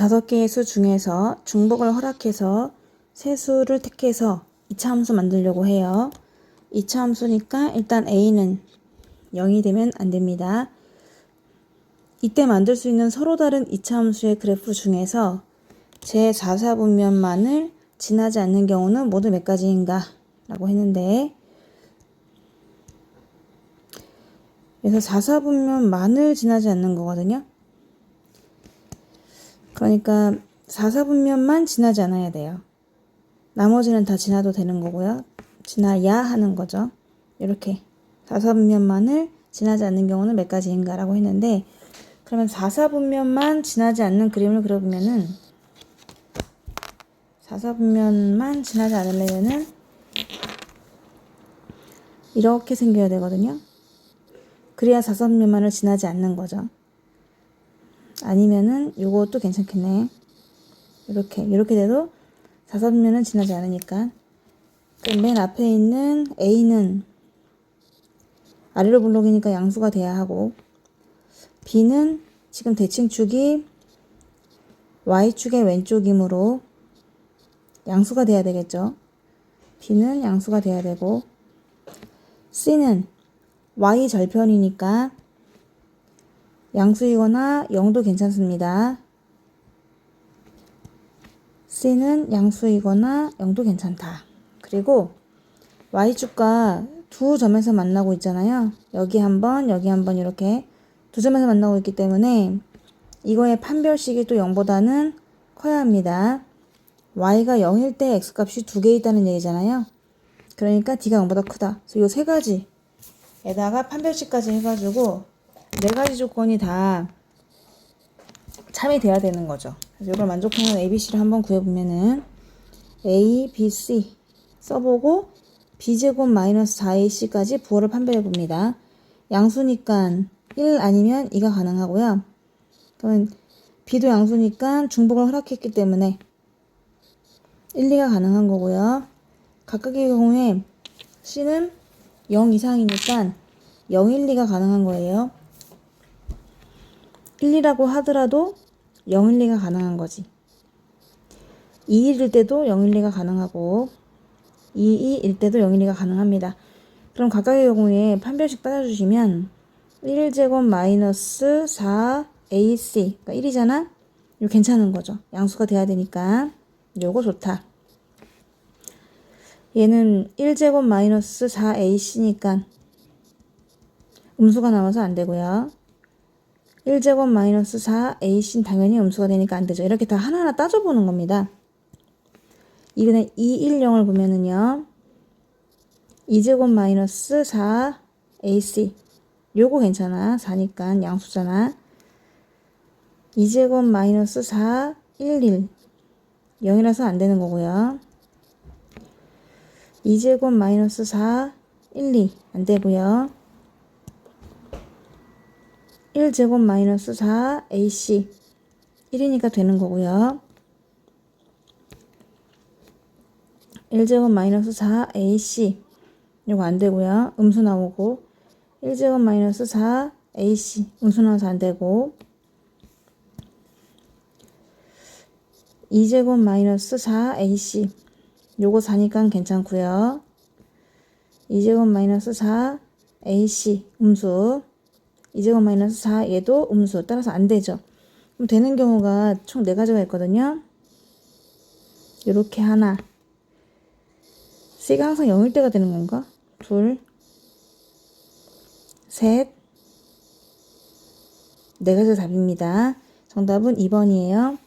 다섯 개의 수 중에서 중복을 허락해서 세 수를 택해서 이차 함수 만들려고 해요. 이차 함수니까 일단 a는 0이 되면 안 됩니다. 이때 만들 수 있는 서로 다른 이차 함수의 그래프 중에서 제 4사분면만을 지나지 않는 경우는 모두 몇 가지인가? 라고 했는데 그래서 4사분면만을 지나지 않는 거거든요. 그러니까 4사분면만 지나지 않아야 돼요. 나머지는 다 지나도 되는 거고요. 지나야 하는 거죠. 이렇게 4사분면만을 지나지 않는 경우는 몇 가지인가 라고 했는데 그러면 4사분면만 지나지 않는 그림을 그려보면은 4사분면만 지나지 않으려면은 이렇게 생겨야 되거든요. 그래야 4사분면만을 지나지 않는 거죠. 아니면은 요것도 괜찮겠네. 이렇게 이렇게 돼도 4사분면은 지나지 않으니까 그럼 맨 앞에 있는 A는 아래로 블록이니까 양수가 돼야 하고 B는 지금 대칭축이 Y축의 왼쪽이므로 양수가 돼야 되겠죠. B는 양수가 돼야 되고 C는 Y 절편이니까 양수이거나 0도 괜찮습니다. C는 양수이거나 0도 괜찮다. 그리고 Y축과 두 점에서 만나고 있잖아요. 여기 한 번, 여기 한 번 이렇게 두 점에서 만나고 있기 때문에 이거의 판별식이 또 0보다는 커야 합니다. y가 0일 때 x값이 두 개 있다는 얘기잖아요. 그러니까 d가 0보다 크다. 그래서 이 세 가지에다가 판별식까지 해가지고 네 가지 조건이 다 참이 돼야 되는 거죠. 그래서 이걸 만족하는 ABC를 한번 구해보면은 A, B, C 써보고 B제곱 마이너스 4AC까지 부호를 판별해 봅니다. 양수니까 1 아니면 2가 가능하고요. 그러면 B도 양수니까 중복을 허락했기 때문에 1, 2가 가능한 거고요. 각각의 경우에 C는 0 이상이니까 0, 1, 2가 가능한 거예요. 1, 2라고 하더라도 0, 1, 2가 가능한 거지. 2, 1일 때도 0, 1, 2가 가능하고 2, 2일 때도 0, 1, 2가 가능합니다. 그럼 각각의 경우에 판별식 따라주시면 1제곱 마이너스 4ac 그러니까 1이잖아? 이거 괜찮은 거죠. 양수가 돼야 되니까 요거 좋다. 얘는 1제곱 마이너스 4ac니까 음수가 나와서 안 되고요. 1제곱 마이너스 4ac는 당연히 음수가 되니까 안 되죠. 이렇게 다 하나하나 따져보는 겁니다. 이번에 210을 보면은요. 2제곱 마이너스 4ac 요거 괜찮아. 4니까 양수잖아. 2제곱 마이너스 4, 1, 1 0이라서 안 되는 거고요. 2제곱 마이너스 4, 1, 2 안 되고요. 1제곱 마이너스 4, ac 1이니까 되는 거고요. 1제곱 마이너스 4ac 이거 안 되고요. 음수 나오고 1제곱 마이너스 4ac 음수 나와서 안 되고 2제곱 마이너스 4ac 요거 4니까 괜찮고요. 2제곱 마이너스 4ac 음수 2제곱 마이너스 4 얘도 음수 따라서 안 되죠. 그럼 되는 경우가 총 4가지가 있거든요. 요렇게 하나 C가 항상 0일 때가 되는 건가? 둘, 셋, 네 가지가 답입니다. 정답은 2번이에요.